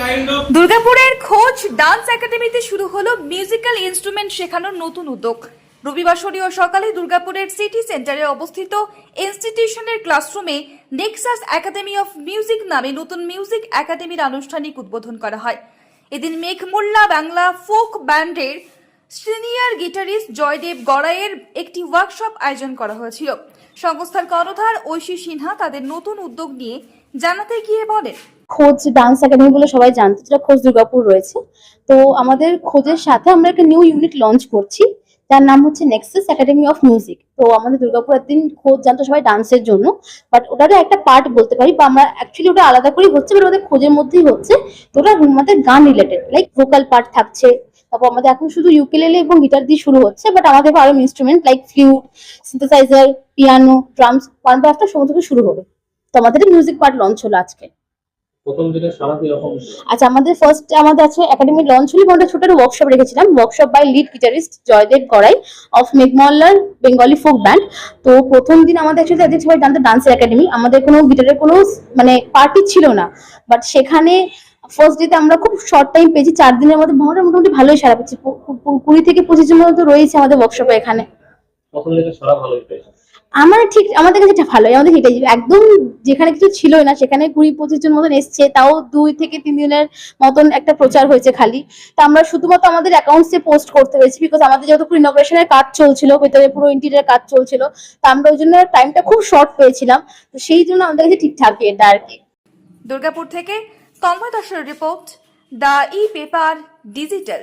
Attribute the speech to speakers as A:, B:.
A: Kind of
B: দুর্গাপুরের খোঁজ dance একাডেমিতে শুরু হলো মিউজিক্যাল ইনস্ট্রুমেন্ট শেখানোর নতুন উদ্যোগ। রবিবার সকালে দুর্গাপুরের সিটি সেন্টারে অবস্থিত ইনস্টিটিউশনের ক্লাসরুমে নেক্সাস একাডেমি অফ মিউজিক নামে নতুন মিউজিক একাডেমির আনুষ্ঠানিক উদ্বোধন করা হয়। এদিন মেঘমুল্লা বাংলা ফোক ব্যান্ডের সিনিয়র গিটারিস্ট জয়দেব গড়াইয়ের একটি ওয়ার্কশপ আয়োজন করা হয়েছিল। সংস্থার কর্ণধার ঐশী সিনহা তাদের নতুন উদ্যোগ নিয়ে জানাতে গিয়ে বলেন,
C: খোঁজ ডান্স একাডেমি বলে সবাই জানতো যেটা খোঁজ দুর্গাপুর রয়েছে। তো আমাদের খোঁজের সাথে আমরা একটা নিউ ইউনিট লঞ্চ করছি। যার নাম হচ্ছে নেক্সাস একাডেমি অফ মিউজিক তো আমাদের দুর্গাপুর একদিন খোঁজ জানতো সবাই ডান্সের জন্য। বাট ওটারও একটা পার্ট বলতে পারি বা আমরা অ্যাকচুয়ালি ওটা আলাদা করেই হচ্ছে বাট ওদের খোঁজের মধ্যেই হচ্ছে তো ওটা আমাদের গান রিলেটেড লাইক ভোকাল পার্ট থাকছে। তারপর আমাদের এখন শুধু ইউকেলেলে এবং গিটার দিয়ে শুরু হচ্ছে বাট আমাদের আরও instrument like flute synthesiser piano drums one সমস্ত শুরু হবে। তো আমাদের মিউজিক পার্ট লঞ্চ হলো আজকে
D: প্রথম দিনে সারা কীরকম
C: আচ্ছা আমাদের ফার্স্ট আমাদের একাডেমি ছোট ওয়ার্কশপ রেখেছিলাম। Workshop by lead guitarist Joydeb Garai of Bengali তো প্রথম দিন আমাদের ডান্সের আমাদের কোনো গিটারের কোনো মানে পার্টি ছিল না। বাট সেখানে ফার্স্ট ডেতে আমরা খুব শর্ট টাইম পেয়েছি, চার দিনের মধ্যে মোটামুটি ভালোই সারা পেয়েছি। কুড়ি থেকে পঁচিশ জনের মতো রয়েছে আমাদের ওয়ার্কশপে এখানে।
D: সারা
C: আমার ঠিক আমাদের কাছে ভালোই আমাদের সেটাই একদম যেখানে কিছু ছিল না সেখানে কুড়ি পঁচিশ জন মতন এসছে তাও দুই থেকে তিন দিনের মতন একটা প্রচার হয়েছে খালি। তা আমরা শুধুমাত্র আমাদের অ্যাকাউন্টসে পোস্ট করতে হয়েছি বিকজ আমাদের যেহেতু ইনগ্রেশনের কাজ চলছিল ভেতরে পুরো ইন্টিরিয়ার কাজ চলছিল তা আমরা ওই জন্য টাইমটা খুব শর্ট পেয়েছিলাম। তো সেই জন্য আমাদের কাছে ঠিকঠাক এটা আর কি।
B: দুর্গাপুর থেকে তন্ময় দাসের report the E paper digital